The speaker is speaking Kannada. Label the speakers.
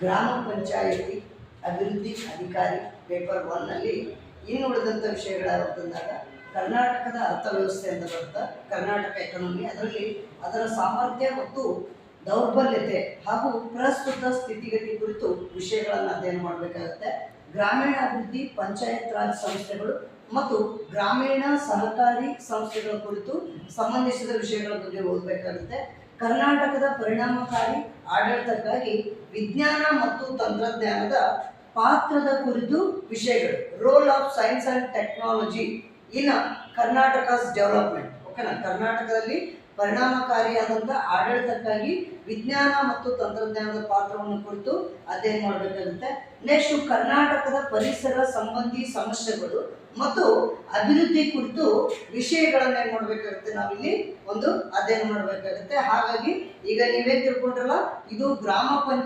Speaker 1: ಗ್ರಾಮ ಪಂಚಾಯಿತಿ ಅಭಿವೃದ್ಧಿ ಅಧಿಕಾರಿ ಪೇಪರ್ ಒನ್ನಲ್ಲಿ ಇನ್ನು ಉಳಿದಂಥ ವಿಷಯಗಳ ಬಂದಾಗ ಕರ್ನಾಟಕದ ಅರ್ಥವ್ಯವಸ್ಥೆ ಅಂತ ಬರುತ್ತೆ. ಕರ್ನಾಟಕ ಎಕನಾಮಿ ಅದರಲ್ಲಿ ಅದರ ಸಾಮರ್ಥ್ಯ ಮತ್ತು ದೌರ್ಬಲ್ಯತೆ ಹಾಗೂ ಪ್ರಸ್ತುತ ಸ್ಥಿತಿಗತಿ ಕುರಿತು ವಿಷಯಗಳನ್ನು ಅಧ್ಯಯನ ಮಾಡಬೇಕಾಗುತ್ತೆ. ಗ್ರಾಮೀಣ ಅಭಿವೃದ್ಧಿ, ಪಂಚಾಯತ್ ರಾಜ್ ಸಂಸ್ಥೆಗಳು ಮತ್ತು ಗ್ರಾಮೀಣ ಸಹಕಾರಿ ಸಂಸ್ಥೆಗಳ ಕುರಿತು ಸಂಬಂಧಿಸಿದ ವಿಷಯಗಳ ಬಗ್ಗೆ ಓದಬೇಕಾಗುತ್ತೆ. ಕರ್ನಾಟಕದ ಪರಿಣಾಮಕಾರಿ ಆಡಳಿತಕ್ಕಾಗಿ ವಿಜ್ಞಾನ ಮತ್ತು ತಂತ್ರಜ್ಞಾನದ ಪಾತ್ರದ ಕುರಿತು ವಿಷಯಗಳು. Role of science and technology in Karnataka's development ಕರ್ನಾಟಕದಲ್ಲಿ ಪರಿಣಾಮಕಾರಿಯಾದಂಥ ಆಡಳಿತಕ್ಕಾಗಿ ವಿಜ್ಞಾನ ಮತ್ತು ತಂತ್ರಜ್ಞಾನದ ಪಾತ್ರವನ್ನು ಕುರಿತು ಅಧ್ಯಯನ ಮಾಡಬೇಕಾಗುತ್ತೆ. ನೆಕ್ಸ್ಟ್ ಕರ್ನಾಟಕದ ಪರಿಸರ ಸಂಬಂಧಿ ಸಮಸ್ಯೆಗಳು ಮತ್ತು ಅಭಿವೃದ್ಧಿ ಕುರಿತು ವಿಷಯಗಳನ್ನ ಏನ್ ಮಾಡ್ಬೇಕಾಗುತ್ತೆ ನಾವಿಲ್ಲಿ ಒಂದು ಅಧ್ಯಯನ ಮಾಡಬೇಕಾಗುತ್ತೆ. ಹಾಗಾಗಿ ಈಗ ನೀವೇ ತಿಳ್ಕೊಂಡ್ರಲ್ಲ, ಇದು ಗ್ರಾಮ ಪಂಚಾಯತ್